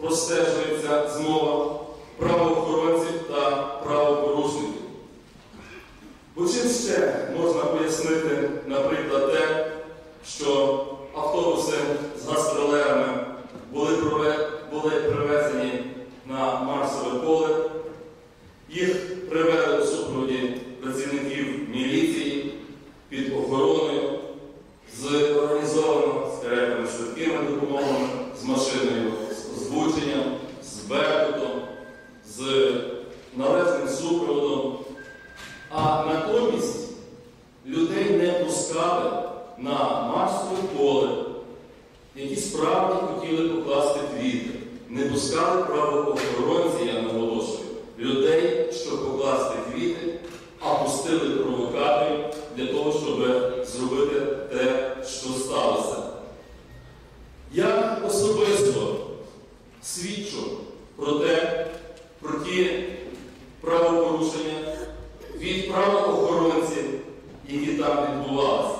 простежується змова правоохоронців та правопорушників. Бо чим ще можна пояснити, наприклад, те, що автобуси з гастролерами були, привезені на Марсове поле, їх привели у супроводі працівників міліції під охороною, з організовано з швидкими допомогами, з машиною з озвученням, з беркутом, з належним супроводом. А натомість людей не пускали на Марсове поле, які справді хотіли покласти квіти. Не пускали правоохоронці, я наголошую, людей, щоб покласти квіти, а пустили провокаторів для того, щоб зробити те, що сталося. Я особисто свідчу про те, про ті правопорушення від правоохоронців, які там відбувалися.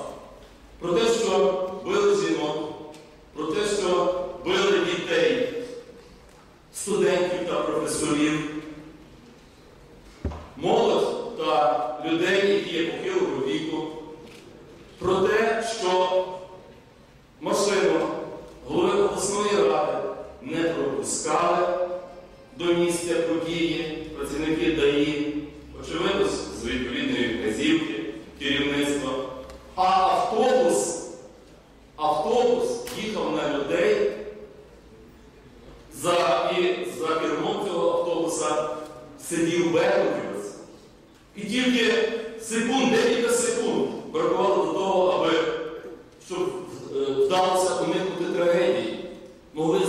Про те, що били жінок, про те, що били дітей, студентів та професорів, молодь та людей, які є похилого віку, про те, що машину голови обласної ради не пропускали до місця і за кермом цього автобуса сидів Беркутівець. І тільки секунд, декілька секунд бракувало до того, аби щоб е, вдалося уникнути трагедії. Могли